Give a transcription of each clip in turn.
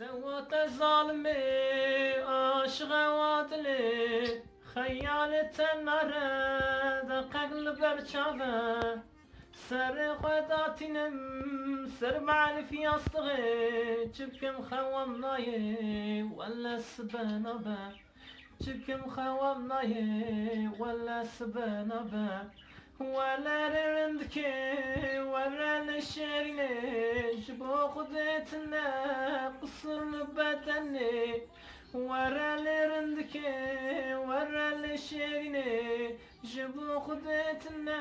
سوات ظالمي عاشق وادلي خيالة النار قلب برشافة سر خداتنم سر معرف ياسطغي جبكم خوام ناي ولا سبنا با جبكم خوام ناي ولا سبنا با ولا رندك ولا لشرني bu kudretine kısırlı bedeni Verellerindeki verel şerini Jibu kudretine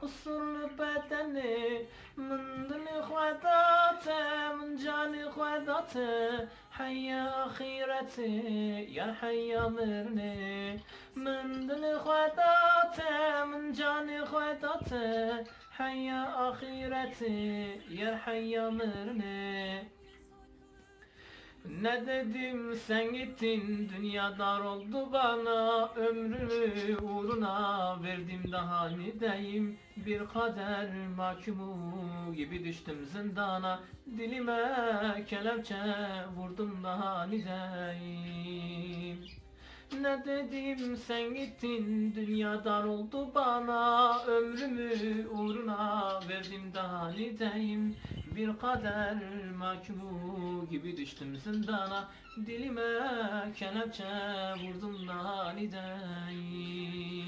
kısırlı bedeni Min dili khudatı min cani khudatı Hayya ahireti ya hayya mirni. Min dili khudatı min cani hayya ahireti yer hayya mırne ne? Dedim sen gittin dünya dar oldu bana. Ömrümü uğruna verdim daha nideyim Bir kader mahkumu gibi düştüm zindana. Dilime kelepçe vurdum daha nideyim ne dedim sen gittin. Dünya dar oldu bana ömrümü uğruna verdim daha nideyim bir kader mahkumu gibi düştüm zindana. Dilime kelepçe vurdum daha nideyim